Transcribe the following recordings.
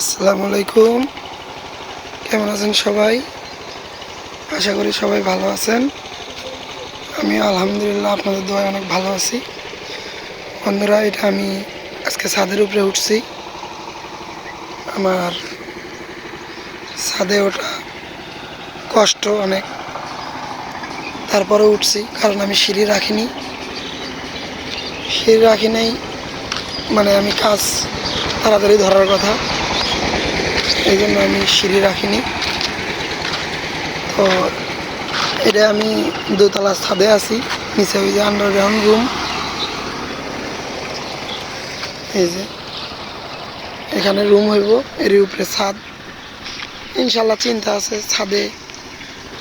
আসসালামু আলাইকুম। কেমন আছেন সবাই? আশা করি সবাই ভালো আছেন। আমি আলহামদুলিল্লাহ আপনাদের দোয়ায় অনেক ভালো আছি। বন্ধুরা, এটা আমি আজকে ছাদের উপরে উঠছি। আমার ছাদে ওঠা কষ্ট অনেক। তারপরে উঠছি, কারণ আমি সিঁড়ি রাখিনি। সিঁড়ি রাখি নাই মানে আমি কাজ তাড়াতাড়ি ধরার কথা। এই জন্য আমি সিঁড়ি রাখিনি। তো এটা আমি দোতলা ছাদে আছি, নিচে ওই যে আন্ডারগ্রাউন্ড রুম এই যে, এখানে রুম হইব, এর উপরে ছাদ। ইনশাল্লাহ চিন্তা আছে, ছাদে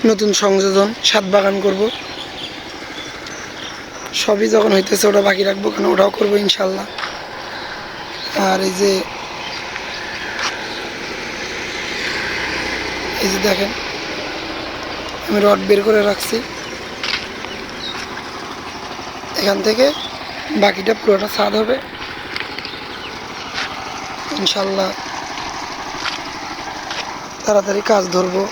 নতুন সংযোজন, ছাদ বাগান করব। সবই যখন হইতেছে ওটা বাকি রাখব, কেন ওটাও করব ইনশাল্লাহ। আর এই যে এই যে দেখেন, আমি রড বের করে রাখছি। এখান থেকে বাকিটা পুরোটা ছাদ হবে। ইনশাল্লাহ তাড়াতাড়ি কাজ ধরবো।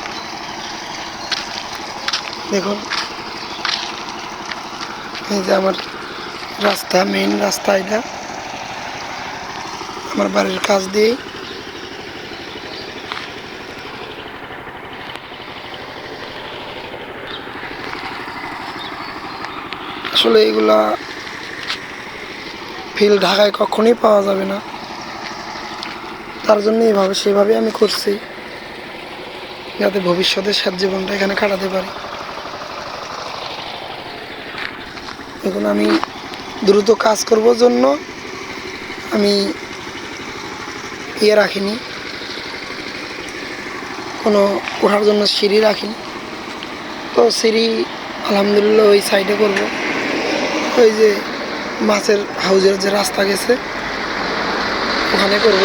দেখুন, এই যে আমার রাস্তা মেইন রাস্তা এটা। আমার বাড়ির কাজ দিয়েই আসলে এগুলা ফিল ঢাকায় কখনোই পাওয়া যাবে না। তার জন্য এইভাবে সেভাবে আমি করছি, যাতে ভবিষ্যতে সাত জীবনটা এখানে কাটাতে পারি। এখন আমি দ্রুত কাজ করব জন্য আমি ইয়ে রাখিনি। কোনো ওঠার জন্য সিঁড়ি রাখিনি। তো সিঁড়ি আলহামদুলিল্লাহ ওই সাইডে করব। ওই যে মাছের হাউজের যে রাস্তা গেছে, ওখানে করব।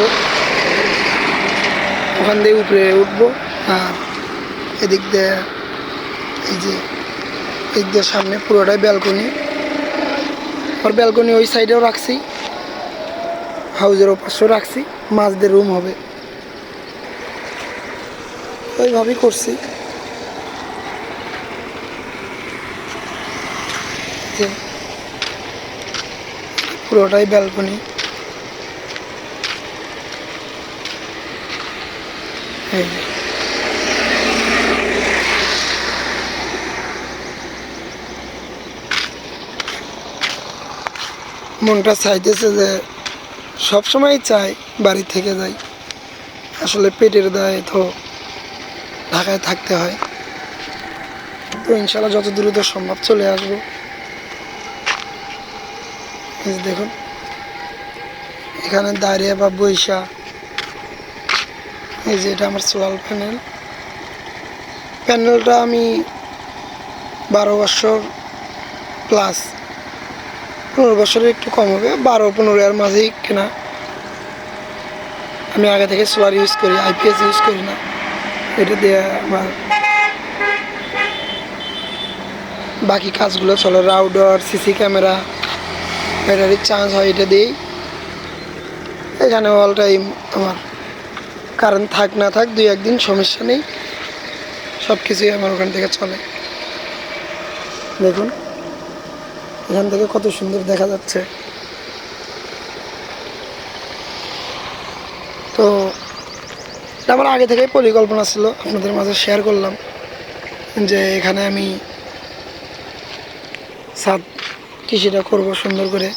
ওখান দিয়ে উপরে উঠবো আর এদিক দিয়ে এই যে, এদিক দিয়ে সামনে পুরোটাই ব্যালকনি। আর ব্যালকনি ওই সাইডেও রাখছি, হাউজের ওপাশেও রাখছি মাছদের রুম হবে। ওইভাবেই করছি। যে পুরোটাই ব্যালকনি। মনটা চাইতেছে যে সব সবসময় চাই বাড়ি থেকে যাই। আসলে পেটের দায় তো ঢাকায় থাকতে হয়। তো ইনশাল্লাহ যত দ্রুত সম্ভব চলে আসব। দেখুন। এখানে দাঁড়িয়ে বা বৈশা এই যে এটা আমার সোলার প্যানেল। প্যানেলটা আমি বারো বছর প্লাস পনেরো বছরের একটু কম হবে, বারো পনেরো এর মাঝেই কেনা। আমি আগে থেকে সোলার ইউজ করি আইপিএস ইউজ করি না। এটা দিয়ে আমার বাকি কাজগুলো চলে রাউডার সিসি ক্যামেরা ব্যাটারির চার্জ হয় এটা দিয়েই। এখানে অল টাইম আমার কারেন্ট থাক না থাক, দুই একদিন সমস্যা নেই। সব কিছুই আমার ওখান থেকে চলে। দেখুন, এখান থেকে কত সুন্দর দেখা যাচ্ছে। তো আমার আগে থেকেই পরিকল্পনা ছিল, আপনাদের মাঝে শেয়ার করলাম যে এখানে আমি ছাদ কৃষিটা করব সুন্দর করে।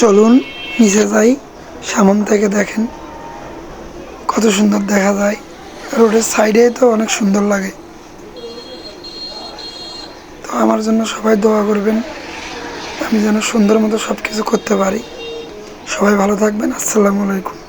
চলুন, নিচে যাই, সামন থেকে দেখেন কত সুন্দর দেখা যায়। রোডের সাইডে তো অনেক সুন্দর লাগে। তো আমার জন্য সবাই দোয়া করবেন, আমি যেন সুন্দর মতো সব কিছু করতে পারি। সবাই ভালো থাকবেন, আসসালামু আলাইকুম।